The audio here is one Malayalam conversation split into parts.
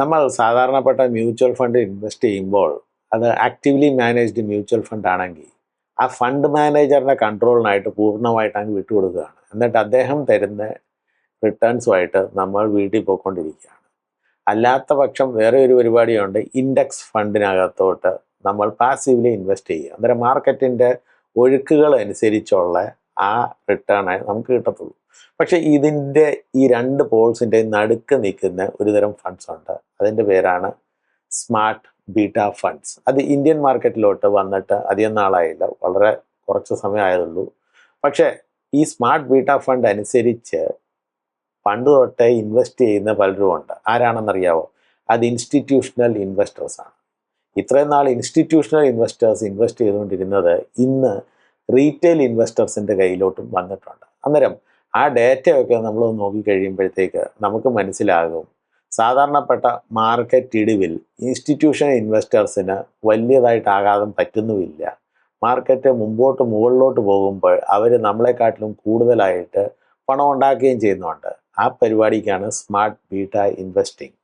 നമ്മൾ സാധാരണപ്പെട്ട മ്യൂച്വൽ ഫണ്ട് ഇൻവെസ്റ്റ് ചെയ്യുമ്പോൾ അത് ആക്റ്റീവ്ലി മാനേജ്ഡ് മ്യൂച്വൽ ഫണ്ട് ആണെങ്കിൽ ആ ഫണ്ട് മാനേജറിന്റെ കൺട്രോളിനായിട്ട് പൂർണമായിട്ട് അങ്ങ് വിട്ടുകൊടുക്കുകയാണ്. എന്നിട്ട് അദ്ദേഹം തരുന്ന റിട്ടേൺസുമായിട്ട് നമ്മൾ വീട്ടിൽ പോയിക്കൊണ്ടിരിക്കുകയാണ്. അല്ലാത്ത പക്ഷം വേറെ ഒരു പരിപാടിയുണ്ട്. ഇൻഡെക്സ് ഫണ്ടിനകത്തോട്ട് നമ്മൾ പാസീവ്ലി ഇൻവെസ്റ്റ് ചെയ്യുക. അന്നേരം മാർക്കറ്റിന്റെ ഒഴുക്കുകൾ അനുസരിച്ചുള്ള ആ റിട്ടേണേ നമുക്ക് കിട്ടത്തുള്ളൂ. പക്ഷേ ഇതിന്റെ ഈ രണ്ട് പോൾസിന്റെ നടുക്ക് നിൽക്കുന്ന ഒരു തരം ഫണ്ട്സ് ഉണ്ട്. അതിന്റെ പേരാണ് സ്മാർട്ട് ബീറ്റ ഫണ്ട്സ്. അത് ഇന്ത്യൻ മാർക്കറ്റിലോട്ട് വന്നിട്ട് അധികം നാളായില്ല. വളരെ കുറച്ച് സമയമായതുള്ളൂ. പക്ഷേ ഈ സ്മാർട്ട് ബീറ്റ ഫണ്ട് അനുസരിച്ച് പണ്ട് തൊട്ടേ ഇൻവെസ്റ്റ് ചെയ്യുന്ന പലരും ഉണ്ട്. ആരാണെന്നറിയാവോ? അത് ഇൻസ്റ്റിറ്റ്യൂഷണൽ ഇൻവെസ്റ്റേഴ്സാണ് ഇത്രയും നാൾ ഇൻസ്റ്റിറ്റ്യൂഷണൽ ഇൻവെസ്റ്റേഴ്സ് ഇൻവെസ്റ്റ് ചെയ്തുകൊണ്ടിരുന്നത് ഇന്ന് റീറ്റെയിൽ ഇൻവെസ്റ്റേഴ്സിന്റെ കയ്യിലോട്ടും വന്നിട്ടുണ്ട്. അന്നേരം ആ ഡേറ്റയൊക്കെ നമ്മൾ നോക്കിക്കഴിയുമ്പോഴത്തേക്ക് നമുക്ക് മനസ്സിലാകും. സാധാരണപ്പെട്ട മാർക്കറ്റ് ഇടിവിൽ ഇൻസ്റ്റിറ്റ്യൂഷൻ ഇൻവെസ്റ്റേഴ്സിന് വലിയതായിട്ട് ആഘാതം പറ്റുന്നുമില്ല. മാർക്കറ്റ് മുമ്പോട്ട് മുകളിലോട്ട് പോകുമ്പോൾ അവർ നമ്മളെക്കാട്ടിലും കൂടുതലായിട്ട് പണം ഉണ്ടാക്കുകയും ചെയ്യുന്നുണ്ട്. ആ പരിപാടിക്കാണ് സ്മാർട്ട് ബീറ്റ ഇൻവെസ്റ്റിംഗ്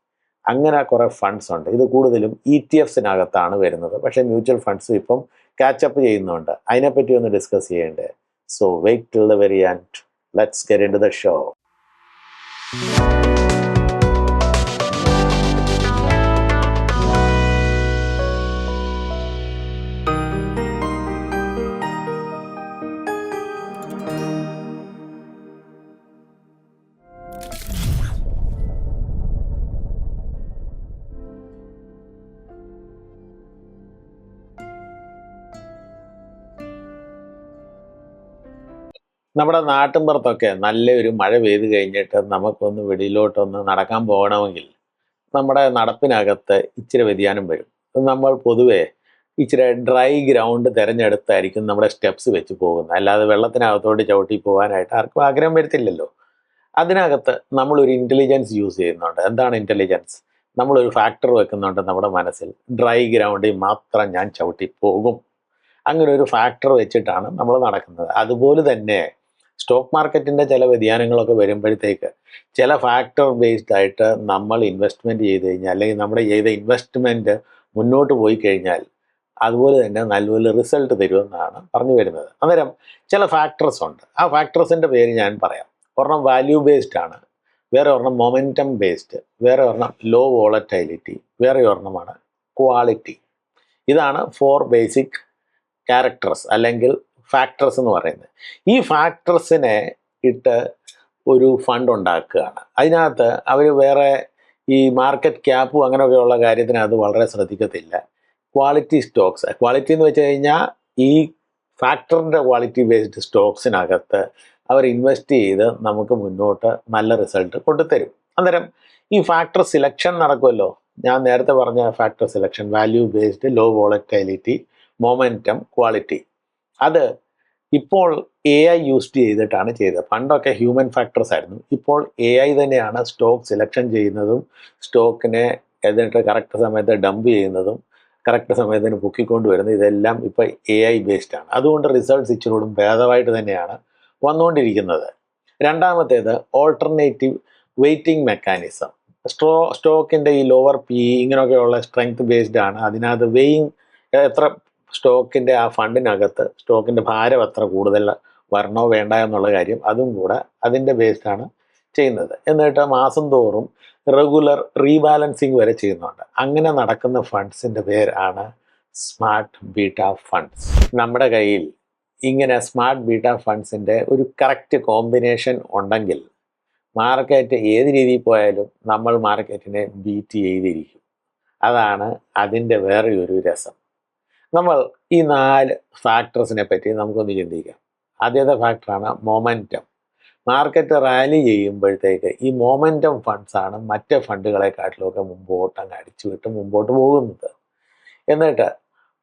അങ്ങനെ കുറേ ഫണ്ട്സ് ഉണ്ട്. ഇത് കൂടുതലും ഇ ടി എഫ്സിനകത്താണ് വരുന്നത്. പക്ഷേ മ്യൂച്വൽ ഫണ്ട്സും ഇപ്പം കാച്ചപ്പ് ചെയ്യുന്നുണ്ട്. അതിനെപ്പറ്റി ഒന്ന് ഡിസ്കസ് ചെയ്യേണ്ടത് so wait till the very and let's get into the നമ്മുടെ നാട്ടിൻപുറത്തൊക്കെ നല്ലൊരു മഴ പെയ്ത് കഴിഞ്ഞിട്ട് നമുക്കൊന്ന് വെളിയിലോട്ടൊന്ന് നടക്കാൻ പോകണമെങ്കിൽ നമ്മുടെ നടപ്പിനകത്ത് ഇച്ചിരി വ്യതിയാനം വരും. നമ്മൾ പൊതുവെ ഇച്ചിരി ഡ്രൈ ഗ്രൗണ്ട് തിരഞ്ഞെടുത്തായിരിക്കും നമ്മുടെ സ്റ്റെപ്സ് വെച്ച് പോകുന്നത്. അല്ലാതെ വെള്ളത്തിനകത്തോട്ട് ചവിട്ടി പോകാനായിട്ട് ആർക്കും ആഗ്രഹം വരത്തില്ലല്ലോ. അതിനകത്ത് നമ്മളൊരു ഇന്റലിജൻസ് യൂസ് ചെയ്യുന്നുണ്ട്. എന്താണ് ഇന്റലിജൻസ് നമ്മളൊരു ഫാക്ടർ വെക്കുന്നുണ്ട് നമ്മുടെ മനസ്സിൽ. ഡ്രൈ ഗ്രൗണ്ടിൽ മാത്രം ഞാൻ ചവിട്ടി പോകും. അങ്ങനെ ഒരു ഫാക്ടർ വെച്ചിട്ടാണ് നമ്മൾ നടക്കുന്നത്. അതുപോലെ തന്നെ സ്റ്റോക്ക് മാർക്കറ്റിന്റെ ചില വ്യതിയാനങ്ങളൊക്കെ വരുമ്പോഴത്തേക്ക് ചില ഫാക്ടർ ബേസ്ഡ് ആയിട്ട് നമ്മൾ ഇൻവെസ്റ്റ്മെന്റ് ചെയ്ത് കഴിഞ്ഞാൽ അല്ലെങ്കിൽ നമ്മുടെ ചെയ്ത ഇൻവെസ്റ്റ്മെന്റ് മുന്നോട്ട് പോയി കഴിഞ്ഞാൽ അതുപോലെ തന്നെ നല്ലപോലെ റിസൾട്ട് തരുമെന്നാണ് പറഞ്ഞു വരുന്നത്. അന്നേരം ചില ഫാക്ടർസ് ഉണ്ട്. ആ ഫാക്ടർസിന്റെ പേര് ഞാൻ പറയാം. ഒരെണ്ണം വാല്യൂ ബേസ്ഡ് ആണ്. വേറെ ഒരെണ്ണം മൊമെന്റം ബേസ്ഡ് വേറെ ഒരെണ്ണം ലോ വോളറ്റൈലിറ്റി വേറെ ഒരെണ്ണമാണ് ക്വാളിറ്റി ഇതാണ് ഫോർ ബേസിക് ക്യാരക്ടേഴ്സ് അല്ലെങ്കിൽ ഫാക്ടേഴ്സ് എന്ന് പറയുന്നത്. ഈ ഫാക്ടർസിനെ ഇട്ട് ഒരു ഫണ്ട് ഉണ്ടാക്കുകയാണ്. അതിനകത്ത് അവർ വേറെ ഈ മാർക്കറ്റ് ക്യാപ്പും അങ്ങനെയൊക്കെയുള്ള കാര്യത്തിനകത്ത് വളരെ ശ്രദ്ധിക്കത്തില്ല. ക്വാളിറ്റി സ്റ്റോക്സ് ക്വാളിറ്റി എന്ന് വെച്ച് കഴിഞ്ഞാൽ ഈ ഫാക്ടറിന്റെ ക്വാളിറ്റി ബേസ്ഡ് സ്റ്റോക്സിനകത്ത് അവർ ഇൻവെസ്റ്റ് ചെയ്ത് നമുക്ക് മുന്നോട്ട് നല്ല റിസൾട്ട് കൊണ്ടുതരും. അന്നേരം ഈ ഫാക്ടർ സിലക്ഷൻ നടക്കുമല്ലോ ഞാൻ നേരത്തെ പറഞ്ഞ factor selection value based low volatility momentum quality അത് ഇപ്പോൾ എ ഐ യൂസ് ചെയ്തിട്ടാണ് ചെയ്തത്. പണ്ടൊക്കെ ഹ്യൂമൻ ഫാക്ടേഴ്സ് ആയിരുന്നു. ഇപ്പോൾ എ ഐ തന്നെയാണ് സ്റ്റോക്ക് സെലക്ഷൻ ചെയ്യുന്നതും സ്റ്റോക്കിനെ എന്നിട്ട് കറക്റ്റ് സമയത്ത് ഡംപ് ചെയ്യുന്നതും കറക്റ്റ് സമയത്തിന് പൊക്കിക്കൊണ്ട് വരുന്നത് ഇതെല്ലാം ഇപ്പോൾ എ ഐ ബേസ്ഡ് ആണ്. അതുകൊണ്ട് റിസൾട്ട്സ് ഇച്ചിരൂടും ഭേദമായിട്ട് തന്നെയാണ് വന്നുകൊണ്ടിരിക്കുന്നത്. രണ്ടാമത്തേത് ഓൾട്ടർനേറ്റീവ് വെയ്റ്റിംഗ് മെക്കാനിസം സ്ട്രോ സ്റ്റോക്കിന്റെ ഈ ലോവർ പി ഇങ്ങനെയൊക്കെയുള്ള സ്ട്രെങ്ത് ബേസ്ഡ് ആണ്. അതിനകത്ത് വെയിങ് എത്ര സ്റ്റോക്കിന്റെ ആ ഫണ്ടിനകത്ത് സ്റ്റോക്കിന്റെ ഭാരം അത്ര കൂടുതൽ വരണോ വേണ്ട എന്നുള്ള കാര്യം അതും കൂടെ അതിന്റെ ബേസ്ഡാണ് ചെയ്യുന്നത്. എന്നിട്ട് മാസം തോറും റെഗുലർ റീബാലൻസിങ് വരെ ചെയ്യുന്നുണ്ട്. അങ്ങനെ നടക്കുന്ന ഫണ്ട്സിന്റെ പേരാണ് സ്മാർട്ട് ബീറ്റ ഫണ്ട്സ് നമ്മുടെ കയ്യിൽ ഇങ്ങനെ സ്മാർട്ട് ബീറ്റ ഫണ്ട്സിന്റെ ഒരു കറക്റ്റ് കോമ്പിനേഷൻ ഉണ്ടെങ്കിൽ മാർക്കറ്റ് ഏത് രീതിയിൽ പോയാലും നമ്മൾ മാർക്കറ്റിനെ ബീറ്റ് ചെയ്തിരിക്കും. അതാണ് അതിന്റെ വേറെ ഒരു രസം. നമ്മൾ ഈ നാല് ഫാക്ടേഴ്സിനെ പറ്റി നമുക്കൊന്ന് ചിന്തിക്കാം. ആദ്യത്തെ ഫാക്ടറാണ് മൊമെന്റം മാർക്കറ്റ് റാലി ചെയ്യുമ്പോഴത്തേക്ക് ഈ മൊമെന്റം ഫണ്ട്സാണ് മറ്റ് ഫണ്ടുകളെക്കാട്ടിലൊക്കെ മുമ്പോട്ട് അടിച്ചു വിട്ട് മുമ്പോട്ട് പോകുന്നത്. എന്നിട്ട്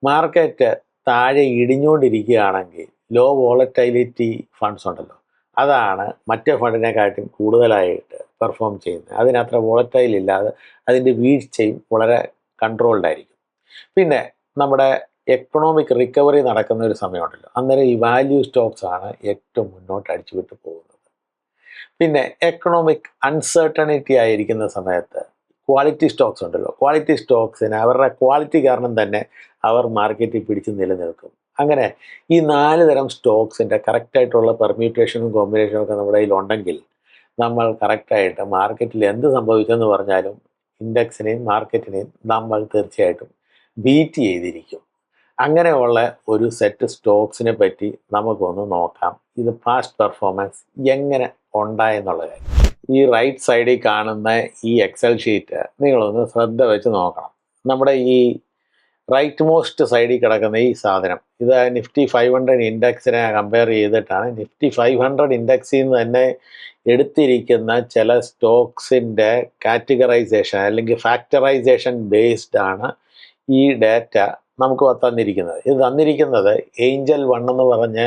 മാർക്കറ്റ് താഴെ ഇടിഞ്ഞുകൊണ്ടിരിക്കുകയാണെങ്കിൽ ലോ വോളറ്റൈലിറ്റി ഫണ്ട്സ് ഉണ്ടല്ലോ. അതാണ് മറ്റേ ഫണ്ടിനെക്കാട്ടും കൂടുതലായിട്ട് പെർഫോം ചെയ്യുന്നത്. അതിനത്ര വോളറ്റൈൽ ഇല്ലാതെ അതിന്റെ വീഴ്ചയും വളരെ കൺട്രോൾഡ് ആയിരിക്കും. പിന്നെ നമ്മുടെ എക്കണോമിക് റിക്കവറി നടക്കുന്ന ഒരു സമയമുണ്ടല്ലോ. അന്നേരം ഈ വാല്യൂ സ്റ്റോക്സ് ആണ് ഏറ്റവും മുന്നോട്ട് അടിച്ചു വിട്ട് പോകുന്നത്. പിന്നെ എക്കണോമിക് അൺസർട്ടണിറ്റി ആയിരിക്കുന്ന സമയത്ത് ക്വാളിറ്റി സ്റ്റോക്സ് ഉണ്ടല്ലോ. ക്വാളിറ്റി സ്റ്റോക്സിന് അവരുടെ ക്വാളിറ്റി കാരണം തന്നെ അവർ മാർക്കറ്റിൽ പിടിച്ച് നിലനിൽക്കും. അങ്ങനെ ഈ നാല് തരം സ്റ്റോക്സിന്റെ കറക്റ്റായിട്ടുള്ള പെർമ്യൂട്ടേഷനും കോമ്പിനേഷനും ഒക്കെ നമ്മുടെ കയ്യിലുണ്ടെങ്കിൽ നമ്മൾ കറക്റ്റായിട്ട് മാർക്കറ്റിൽ എന്ത് സംഭവിച്ചെന്ന് പറഞ്ഞാലും ഇൻഡെക്സിനെയും മാർക്കറ്റിനെയും നമ്മൾ തീർച്ചയായിട്ടും ബീറ്റ് ചെയ്തിരിക്കും. അങ്ങനെയുള്ള ഒരു സെറ്റ് സ്റ്റോക്സിനെ പറ്റി നമുക്കൊന്ന് നോക്കാം. ഇത് പാസ്റ്റ് പെർഫോമൻസ് എങ്ങനെ ഉണ്ടായെന്നുള്ള കാര്യം. ഈ റൈറ്റ് സൈഡിൽ കാണുന്ന ഈ എക്സൽ ഷീറ്റ് നിങ്ങളൊന്ന് ശ്രദ്ധ വെച്ച് നോക്കണം. നമ്മുടെ ഈ റൈറ്റ് മോസ്റ്റ് സൈഡിൽ കിടക്കുന്ന ഈ സാധനം ഇത് നിഫ്റ്റി ഫൈവ് ഹൺഡ്രഡ് ഇൻഡെക്സിനെ കമ്പയർ ചെയ്തിട്ടാണ്. നിഫ്റ്റി ഫൈവ് ഹൺഡ്രഡ് ഇൻഡെക്സിൽ നിന്ന് തന്നെ എടുത്തിരിക്കുന്ന ചില സ്റ്റോക്സിന്റെ കാറ്റഗറൈസേഷൻ അല്ലെങ്കിൽ ഫാക്ടറൈസേഷൻ ബേസ്ഡ് ആണ് ഈ ഡാറ്റ നമുക്ക് തന്നിരിക്കുന്നത്. ഇത് തന്നിരിക്കുന്നത് ഏഞ്ചൽ വൺ എന്ന് പറഞ്ഞ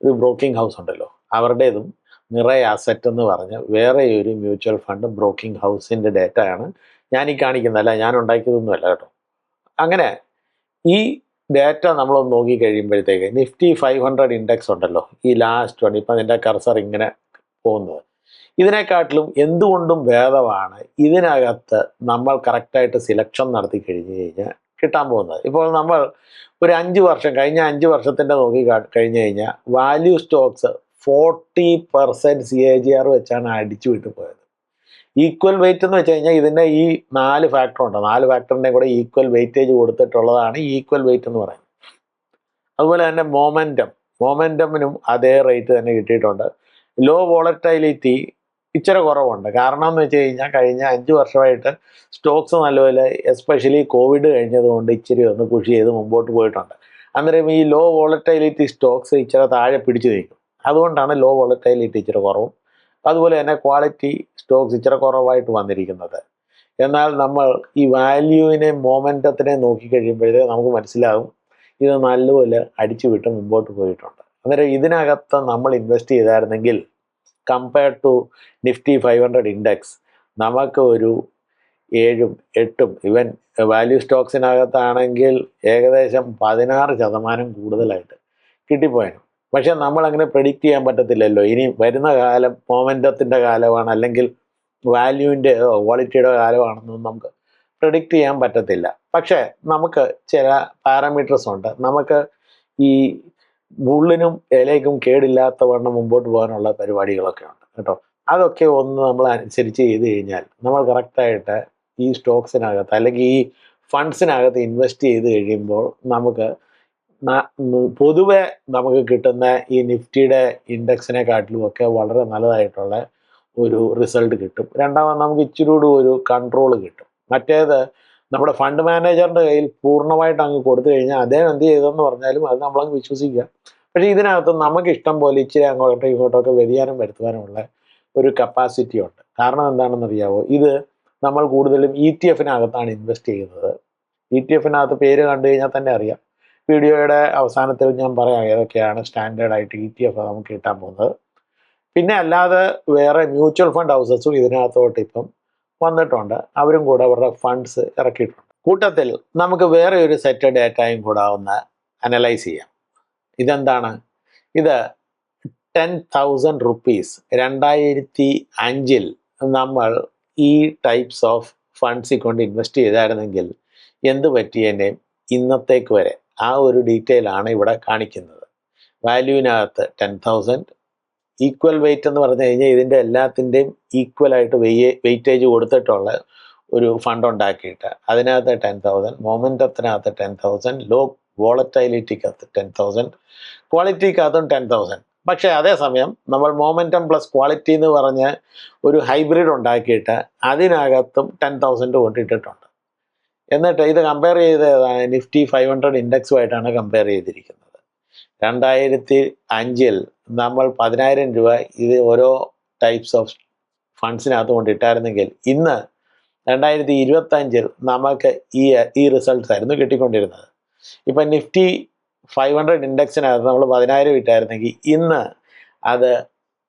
ഒരു ബ്രോക്കിംഗ് ഹൗസ് ഉണ്ടല്ലോ. അവരുടേതും നിറയെ അസറ്റ് എന്ന് പറഞ്ഞ് വേറെ ഒരു മ്യൂച്വൽ ഫണ്ട് ബ്രോക്കിംഗ് ഹൗസിന്റെ ഡേറ്റ ആണ് ഞാൻ ഈ കാണിക്കുന്നതല്ല ഞാൻ ഉണ്ടാക്കിയതൊന്നുമല്ല കേട്ടോ. അങ്ങനെ ഈ ഡേറ്റ നമ്മളൊന്ന് നോക്കി കഴിയുമ്പോഴത്തേക്ക് നിഫ്റ്റി ഫൈവ് ഹൺഡ്രഡ് ഇൻഡെക്സ് ഉണ്ടല്ലോ. ഈ ലാസ്റ്റ് വൺ ഇപ്പം അതിന്റെ കർസർ ഇങ്ങനെ പോകുന്നത്. ഇതിനെക്കാട്ടിലും എന്തുകൊണ്ടും ഭേദമാണ് ഇതിനകത്ത് നമ്മൾ കറക്റ്റായിട്ട് സിലക്ഷൻ നടത്തി കഴിഞ്ഞ് കഴിഞ്ഞാൽ കിട്ടാൻ പോകുന്നത്. ഇപ്പോൾ നമ്മൾ ഒരു അഞ്ച് വർഷം കഴിഞ്ഞ അഞ്ച് വർഷത്തിന്റെ നോക്കി കഴിഞ്ഞു കഴിഞ്ഞ് കഴിഞ്ഞാൽ value stocks forty percent C A G R വെച്ചാണ് അടിച്ചു വിട്ടു പോയത്. ഈക്വൽ വെയിറ്റ് എന്ന് വെച്ച് കഴിഞ്ഞാൽ ഇതിന്റെ ഈ നാല് ഫാക്ടർ ഉണ്ട്. നാല് ഫാക്ടറിന്റെ കൂടെ ഈക്വൽ വെയിറ്റേജ് കൊടുത്തിട്ടുള്ളതാണ് ഈക്വൽ വെയിറ്റ് എന്ന് പറയുന്നത്. അതുപോലെ തന്നെ മൊമെന്റം മൊമെന്റമിനും അതേ റേറ്റ് തന്നെ കിട്ടിയിട്ടുണ്ട്. ലോ വോളറ്റൈലിറ്റി ഇച്ചിരി കുറവുണ്ട്. കാരണം എന്ന് വെച്ച് കഴിഞ്ഞാൽ കഴിഞ്ഞ അഞ്ച് വർഷമായിട്ട് സ്റ്റോക്സ് നല്ലപോലെ എസ്പെഷ്യലി കോവിഡ് കഴിഞ്ഞതുകൊണ്ട് ഇച്ചിരി ഒന്ന് പുഷ് ചെയ്ത് മുമ്പോട്ട് പോയിട്ടുണ്ട്. അന്നേരം ഈ ലോ വോളറ്റൈലിറ്റി സ്റ്റോക്സ് ഇച്ചിരി താഴെ പിടിച്ചു നിൽക്കും. അതുകൊണ്ടാണ് ലോ വോളറ്റൈലിറ്റി ഇച്ചിരി കുറവും. അതുപോലെ തന്നെ ക്വാളിറ്റി സ്റ്റോക്സ് ഇച്ചിരി കുറവായിട്ട് വന്നിരിക്കുന്നത്. എന്നാൽ നമ്മൾ ഈ വാല്യൂവിനെ മൊമെന്റത്തിനെ നോക്കിക്കഴിയുമ്പോഴേ നമുക്ക് മനസ്സിലാകും ഇത് നല്ലപോലെ അടിച്ചു വിട്ട് മുമ്പോട്ട് പോയിട്ടുണ്ട്. അന്നേരം ഇതിനകത്ത് നമ്മൾ invest ചെയ്തായിരുന്നെങ്കിൽ compared to Nifty five hundred index നമുക്ക് ഒരു ഏഴും എട്ടും ഇവൻ വാല്യൂ സ്റ്റോക്സിനകത്താണെങ്കിൽ ഏകദേശം പതിനാറ് ശതമാനം കൂടുതലായിട്ട് കിട്ടിപ്പോയാണ് പക്ഷെ നമ്മൾ അങ്ങനെ പ്രെഡിക്റ്റ് ചെയ്യാൻ പറ്റത്തില്ലല്ലോ. ഇനി വരുന്ന കാലം മൊമെന്റത്തിന്റെ കാലമാണ് അല്ലെങ്കിൽ വാല്യൂവിന്റെ ക്വാളിറ്റിയുടെ കാലമാണെന്നൊന്നും നമുക്ക് പ്രിഡിക്റ്റ് ചെയ്യാൻ പറ്റത്തില്ല. പക്ഷേ നമുക്ക് ചില പാരാമീറ്റേഴ്സ് ഉണ്ട്. നമുക്ക് ഈ മുള്ളിനും ഇലയ്ക്കും കേടില്ലാത്ത വണ്ണം മുമ്പോട്ട് പോകാനുള്ള പരിപാടികളൊക്കെ ഉണ്ട് കേട്ടോ. അതൊക്കെ ഒന്ന് നമ്മൾ അനുസരിച്ച് ചെയ്ത് കഴിഞ്ഞാൽ നമ്മൾ കറക്റ്റായിട്ട് ഈ സ്റ്റോക്സിനകത്ത് അല്ലെങ്കിൽ ഈ ഫണ്ട്സിനകത്ത് ഇൻവെസ്റ്റ് ചെയ്ത് കഴിയുമ്പോൾ നമുക്ക് പൊതുവെ നമുക്ക് കിട്ടുന്ന ഈ നിഫ്റ്റിയുടെ ഇൻഡെക്സിനെക്കാട്ടിലും ഒക്കെ വളരെ നല്ലതായിട്ടുള്ള ഒരു റിസൾട്ട് കിട്ടും. രണ്ടാമത് നമുക്ക് ഇച്ചിരി കൂടി ഒരു കൺട്രോൾ കിട്ടും. മറ്റേത് നമ്മുടെ ഫണ്ട് മാനേജറിന്റെ കയ്യിൽ പൂർണമായിട്ട് അങ്ങ് കൊടുത്തു കഴിഞ്ഞാൽ അദ്ദേഹം എന്ത് ചെയ്തെന്ന് പറഞ്ഞാലും അത് നമ്മളങ്ങ് വിശ്വസിക്കുക പക്ഷേ ഇതിനകത്ത് നമുക്ക് ഇഷ്ടം പോലെ ഇച്ചിരി അങ്ങോട്ടോ ഇങ്ങോട്ടൊക്കെ വ്യതിയാനം വരുത്തുവാനുള്ള ഒരു കപ്പാസിറ്റി ഉണ്ട്. കാരണം എന്താണെന്ന് അറിയാവോ? ഇത് നമ്മൾ കൂടുതലും ഇ ടി എഫിനകത്താണ് ഇൻവെസ്റ്റ് ചെയ്യുന്നത്. ഇ ടി എഫിനകത്ത് പേര് കണ്ടു കഴിഞ്ഞാൽ തന്നെ അറിയാം. വീഡിയോയുടെ അവസാനത്തിൽ ഞാൻ പറയാം ഏതൊക്കെയാണ് സ്റ്റാൻഡേർഡ് ആയിട്ട് ഇ ടി എഫ് നമുക്ക് കിട്ടാൻ പോകുന്നത്. പിന്നെ അല്ലാതെ വേറെ മ്യൂച്വൽ ഫണ്ട് ഹൗസസും ഇതിനകത്തോട്ട് ഇപ്പം വന്നിട്ടുണ്ട്. അവരും കൂടെ അവരുടെ ഫണ്ട്സ് ഇറക്കിയിട്ടുണ്ട്. കൂട്ടത്തിൽ നമുക്ക് വേറെ ഒരു സെറ്റ് ഡേറ്റയും കൂടെ ഒന്ന് അനലൈസ് ചെയ്യാം. ഇതെന്താണ്? ഇത് ടെൻ തൗസൻഡ് റുപ്പീസ് രണ്ടായിരത്തി അഞ്ചിൽ നമ്മൾ ഈ ടൈപ്സ് ഓഫ് ഫണ്ട്സിൽ കൊണ്ട് ഇൻവെസ്റ്റ് ചെയ്തായിരുന്നെങ്കിൽ എന്ത് പറ്റിയതിന്റെ ഇന്നത്തേക്ക് വരെ? ആ ഒരു ഡീറ്റെയിൽ ആണ് ഇവിടെ കാണിക്കുന്നത്. വാല്യൂവിനകത്ത് ടെൻ തൗസൻഡ് ഈക്വൽ വെയിറ്റ് എന്ന് പറഞ്ഞു കഴിഞ്ഞാൽ ഇതിന്റെ എല്ലാത്തിന്റെയും ഈക്വൽ ആയിട്ട് വെയ്യേ വെയിറ്റേജ് കൊടുത്തിട്ടുള്ള ഒരു ഫണ്ട് ഉണ്ടാക്കിയിട്ട് അതിനകത്ത് ടെൻ തൗസൻഡ് മൊമെന്റത്തിനകത്ത് ടെൻ തൗസൻഡ് ലോ വോളറ്റൈലിറ്റിക്കകത്ത് ടെൻ തൗസൻഡ് ക്വാളിറ്റിക്കകത്തും ടെൻ തൗസൻഡ് പക്ഷേ അതേസമയം നമ്മൾ മൊമെന്റം പ്ലസ് ക്വാളിറ്റി എന്ന് പറഞ്ഞ ഒരു ഹൈബ്രിഡ് ഉണ്ടാക്കിയിട്ട് അതിനകത്തും ടെൻ തൗസൻഡ് കൊണ്ടിട്ടിട്ടുണ്ട്. എന്നിട്ട് ഇത് കമ്പയർ ചെയ്ത് നിഫ്റ്റി ഫൈവ് ഹൺഡ്രഡ് ഇൻഡെക്സുമായിട്ടാണ് കമ്പയർ ചെയ്തിരിക്കുന്നത്. രണ്ടായിരത്തി അഞ്ചിൽ നമ്മൾ പതിനായിരം രൂപ ഇത് ഓരോ ടൈപ്സ് ഓഫ് ഫണ്ട്സിനകത്ത് കൊണ്ട് ഇട്ടായിരുന്നെങ്കിൽ ഇന്ന് രണ്ടായിരത്തി ഇരുപത്തഞ്ചിൽ നമുക്ക് ഈ ഈ റിസൾട്ട്സ് ആയിരുന്നു കിട്ടിക്കൊണ്ടിരുന്നത്. ഇപ്പം നിഫ്റ്റി ഫൈവ് ഹൺഡ്രഡ് ഇൻഡെക്സിനകത്ത് നമ്മൾ പതിനായിരം ഇട്ടായിരുന്നെങ്കിൽ ഇന്ന് അത്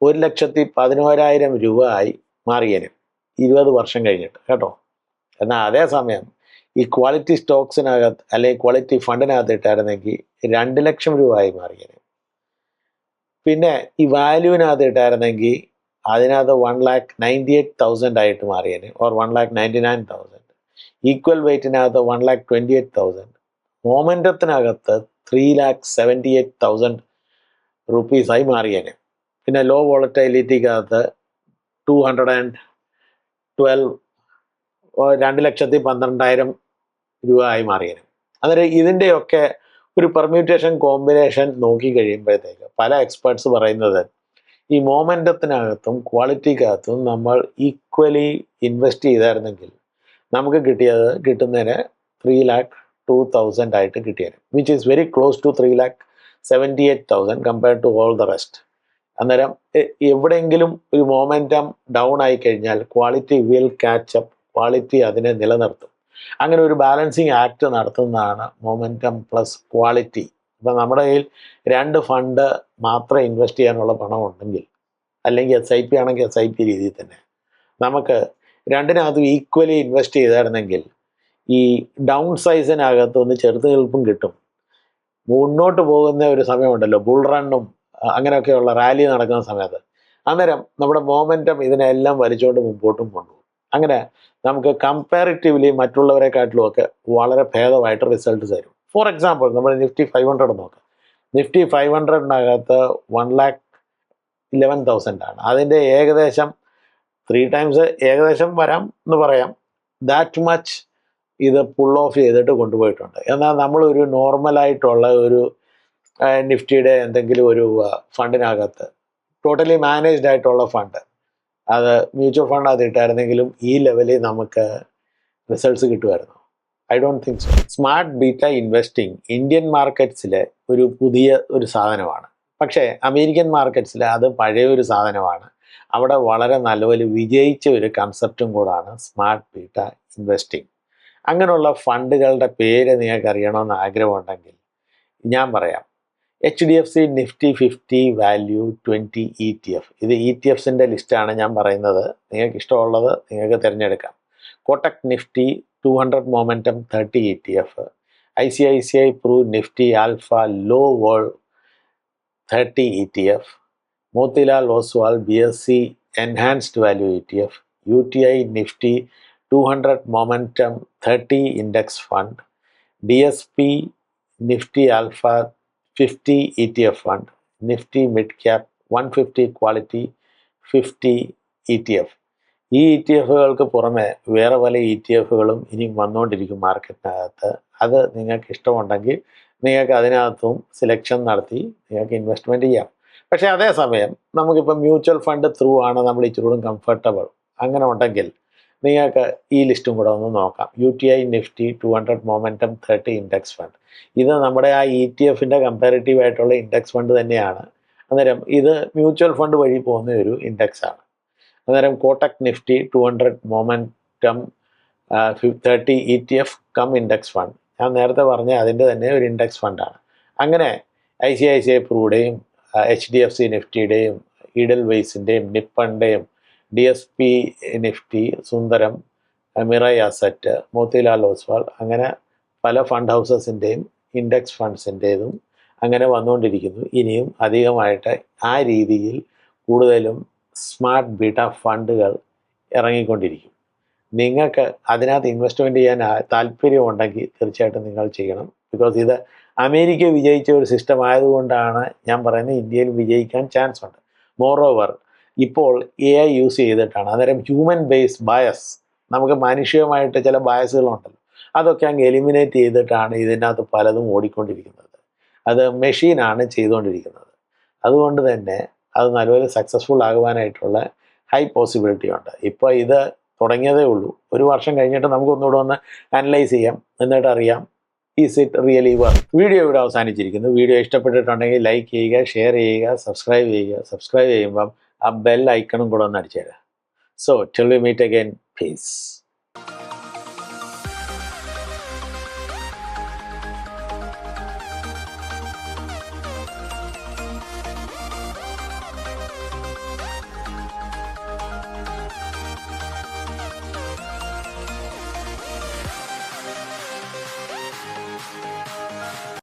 ഒരു ലക്ഷത്തി പതിനോരായിരം രൂപ ആയി മാറിയേനെ. ഇരുപത് വർഷം കഴിഞ്ഞിട്ട് കേട്ടോ? എന്നാൽ അതേസമയം ഈ ക്വാളിറ്റി സ്റ്റോക്സിനകത്ത് അല്ലെങ്കിൽ ക്വാളിറ്റി ഫണ്ടിനകത്ത് ഇട്ടായിരുന്നെങ്കിൽ രണ്ട് ലക്ഷം രൂപ ആയി മാറിയേനെ. പിന്നെ ഈ വാല്യൂവിനകത്ത് ഇട്ടായിരുന്നെങ്കിൽ അതിനകത്ത് one lakh ninety eight thousand ആയിട്ട് മാറിയേനെ. Or one lakh ninety nine thousand equal വെയ്റ്റിനകത്ത് one lakh twenty eight thousand മോമെന്റത്തിനകത്ത് three lakh seventy eight thousand റുപ്പീസായി മാറിയേനെ. പിന്നെ ലോ വോളറ്റൈലിറ്റിക്കകത്ത് ടു ഹൺഡ്രഡ് ആൻഡ് ട്വൽവ് രണ്ട് ലക്ഷത്തി പന്ത്രണ്ടായിരം രൂപ ആയി മാറിയേനെ. അന്നേരം ഇതിന്റെയൊക്കെ ഒരു പെർമ്യൂട്ടേഷൻ കോമ്പിനേഷൻ നോക്കി കഴിയുമ്പോഴത്തേക്ക് പല എക്സ്പേർട്സ് പറയുന്നത് ഈ മോമെന്റത്തിനകത്തും ക്വാളിറ്റിക്കകത്തും നമ്മൾ ഈക്വലി ഇൻവെസ്റ്റ് ചെയ്തായിരുന്നെങ്കിൽ നമുക്ക് കിട്ടിയത് കിട്ടുന്നതിന് ത്രീ ലാക്ക് ടു തൗസൻഡ് ആയിട്ട് കിട്ടിയത് which is very close to three lakh seventy eight thousand compared to all the rest അന്നേരം എവിടെയെങ്കിലും ഒരു മോമെന്റം ഡൗൺ ആയി കഴിഞ്ഞാൽ ക്വാളിറ്റി വിൽ കാച്ചപ്പ് ക്വാളിറ്റി അതിനെ നിലനിർത്തും. അങ്ങനെ ഒരു ബാലൻസിങ് ആക്ട് നടത്തുന്നതാണ് മൊമെന്റം പ്ലസ് ക്വാളിറ്റി ഇപ്പം നമ്മുടെ കയ്യിൽ രണ്ട് ഫണ്ട് മാത്രം ഇൻവെസ്റ്റ് ചെയ്യാനുള്ള പണം ഉണ്ടെങ്കിൽ അല്ലെങ്കിൽ എസ് ഐ പി ആണെങ്കിൽ എസ് ഐ പി രീതിയിൽ തന്നെ നമുക്ക് രണ്ടിനകത്തും ഈക്വലി ഇൻവെസ്റ്റ് ചെയ്തായിരുന്നെങ്കിൽ ഈ ഡൗൺ സൈസിനകത്ത് ഒന്ന് ചെറുത്ത് നിൽപ്പും കിട്ടും. മുന്നോട്ട് പോകുന്ന ഒരു സമയമുണ്ടല്ലോ ബുൾ റണ്ണും അങ്ങനെയൊക്കെയുള്ള റാലി നടക്കുന്ന സമയത്ത്. അന്നേരം നമ്മുടെ മോമെന്റം ഇതിനെല്ലാം വലിച്ചുകൊണ്ട് മുമ്പോട്ടും കൊണ്ടുപോകും. അങ്ങനെ നമുക്ക് കമ്പാരിറ്റീവ്ലി മറ്റുള്ളവരെക്കാട്ടിലും ഒക്കെ വളരെ ഭേദമായിട്ട് റിസൾട്ട് തരും. ഫോർ എക്സാമ്പിൾ നമ്മൾ നിഫ്റ്റി ഫൈവ് ഹൺഡ്രഡ് നോക്കാം. നിഫ്റ്റി ഫൈവ് ഹൺഡ്രഡിനകത്ത് വൺ ലാക്ക് ഇലവൻ തൗസൻഡ് ആണ്. അതിന്റെ ഏകദേശം ത്രീ ടൈംസ് ഏകദേശം വരാം എന്ന് പറയാം. ദാറ്റ് മച്ച് ഇത് പുൾ ഓഫ് ചെയ്തിട്ട് കൊണ്ടുപോയിട്ടുണ്ട്. എന്നാൽ നമ്മളൊരു നോർമലായിട്ടുള്ള ഒരു നിഫ്റ്റിയുടെ എന്തെങ്കിലും ഒരു ഫണ്ടിനകത്ത് ടോട്ടലി മാനേജ്ഡ് ആയിട്ടുള്ള ഫണ്ട് അത് മ്യൂച്വൽ ഫണ്ട് അത് ഇട്ടായിരുന്നെങ്കിലും ഈ ലെവലിൽ നമുക്ക് റിസൾട്ട്സ് കിട്ടുമായിരുന്നു. I don't think so smart beta investing Indian മാർക്കറ്റ്സിലെ ഒരു പുതിയ ഒരു സാധനമാണ്. പക്ഷേ അമേരിക്കൻ മാർക്കറ്റ്സിൽ അത് പഴയ ഒരു സാധനമാണ്. അവിടെ വളരെ നല്ലപോലെ വിജയിച്ച ഒരു കൺസെപ്റ്റും കൂടാണ് സ്മാർട്ട് ബീറ്റ ഇൻവെസ്റ്റിംഗ് അങ്ങനെയുള്ള ഫണ്ടുകളുടെ പേര് നിങ്ങൾക്ക് അറിയണമെന്ന് ആഗ്രഹമുണ്ടെങ്കിൽ ഞാൻ പറയാം. H D F C Nifty fifty value twenty E T F ഇത് ഇ ടി എഫ്സിന്റെ ലിസ്റ്റാണ് ഞാൻ പറയുന്നത്. നിങ്ങൾക്ക് ഇഷ്ടമുള്ളത് നിങ്ങൾക്ക് തിരഞ്ഞെടുക്കാം. Kotak Nifty two hundred momentum thirty E T F I C I C I Pru Nifty alpha low vol thirty E T F Motilal Oswal B S C enhanced value E T F U T I Nifty two hundred momentum thirty index fund D S P Nifty alpha fifty E T F fund Nifty mid cap one fifty quality fifty E T F ഈ ഇ ടി എഫുകൾക്ക് പുറമെ വേറെ പല ഇ ടി എഫുകളും ഇനി വന്നുകൊണ്ടിരിക്കും മാർക്കറ്റിനകത്ത്. അത് നിങ്ങൾക്ക് ഇഷ്ടമുണ്ടെങ്കിൽ നിങ്ങൾക്ക് അതിനകത്തും സെലക്ഷൻ നടത്തി നിങ്ങൾക്ക് ഇൻവെസ്റ്റ്മെന്റ് ചെയ്യാം. പക്ഷേ അതേസമയം നമുക്കിപ്പോൾ മ്യൂച്വൽ ഫണ്ട് ത്രൂ ആണ് നമ്മൾ ഇച്ചിരി കൂടെ കംഫർട്ടബിൾ അങ്ങനെ ഉണ്ടെങ്കിൽ നിങ്ങൾക്ക് ഈ ലിസ്റ്റും കൂടെ ഒന്ന് നോക്കാം. U T I Nifty two hundred momentum thirty index fund ഇത് നമ്മുടെ ആ ഇ ടി എഫിന്റെ കമ്പാരിറ്റീവ് ആയിട്ടുള്ള ഇൻഡെക്സ് ഫണ്ട് തന്നെയാണ്. അന്നേരം ഇത് മ്യൂച്വൽ ഫണ്ട് വഴി പോകുന്ന ഒരു ഇൻഡെക്സ് ആണ്. അന്നേരം Kotak Nifty two hundred momentum thirty E T F cum index fund ഞാൻ നേരത്തെ പറഞ്ഞ അതിന്റെ തന്നെ ഒരു ഇൻഡെക്സ് ഫണ്ടാണ് അങ്ങനെ I C I C I പ്രൂടെയും H D F C നിഫ്റ്റിയുടെയും ഈഡൽ വെയ്സിന്റെയും നിപ്പണിന്റെയും D S P Nifty Sundaram Mirae asset Motilal Oswal അങ്ങനെ പല ഫണ്ട് ഹൗസസിന്റെയും ഇൻഡെക്സ് ഫണ്ട്സിന്റേതും അങ്ങനെ വന്നുകൊണ്ടിരിക്കുന്നു. ഇനിയും അധികമായിട്ട് ആ രീതിയിൽ കൂടുതലും സ്മാർട്ട് ബീട്ട ഫണ്ടുകൾ ഇറങ്ങിക്കൊണ്ടിരിക്കും. നിങ്ങൾക്ക് അതിനകത്ത് ഇൻവെസ്റ്റ്മെന്റ് ചെയ്യാൻ താല്പര്യമുണ്ടെങ്കിൽ തീർച്ചയായിട്ടും നിങ്ങൾ ചെയ്യണം. ബിക്കോസ് ഇത് അമേരിക്ക വിജയിച്ച ഒരു സിസ്റ്റം ആയതുകൊണ്ടാണ് ഞാൻ പറയുന്നത് ഇന്ത്യയിൽ വിജയിക്കാൻ ചാൻസ് ഉണ്ട്. മോറോവർ ഇപ്പോൾ എ ഐ യൂസ് ചെയ്തിട്ടാണ്. അന്നേരം ഹ്യൂമൻ ബേസ്ഡ് ബയസ് നമുക്ക് മാനുഷികമായിട്ട് ചില ബയസുകളുണ്ടല്ലോ അതൊക്കെ അങ്ങ് എലിമിനേറ്റ് ചെയ്തിട്ടാണ് ഇതിനകത്ത് പലതും ഓടിക്കൊണ്ടിരിക്കുന്നത്. അത് മെഷീനാണ് ചെയ്തുകൊണ്ടിരിക്കുന്നത്. അതുകൊണ്ട് തന്നെ അത് നല്ലപോലെ സക്സസ്ഫുൾ ആകുവാനായിട്ടുള്ള ഹൈ പോസിബിലിറ്റി ഉണ്ട്. ഇപ്പോൾ ഇത് തുടങ്ങിയതേ ഉള്ളൂ. ഒരു വർഷം കഴിഞ്ഞിട്ട് നമുക്ക് ഒന്നുകൂടെ ഒന്ന് അനലൈസ് ചെയ്യാം. എന്നിട്ട് അറിയാം is it really work video ഇവിടെ അവസാനിച്ചിരിക്കുന്നു. വീഡിയോ ഇഷ്ടപ്പെട്ടിട്ടുണ്ടെങ്കിൽ ലൈക്ക് ചെയ്യുക ഷെയർ ചെയ്യുക സബ്സ്ക്രൈബ് ചെയ്യുക. സബ്സ്ക്രൈബ് ചെയ്യുമ്പം ആ ബെൽ ഐക്കണും കൂടെ ഒന്ന് അടിച്ചേരാം. So till we meet again peace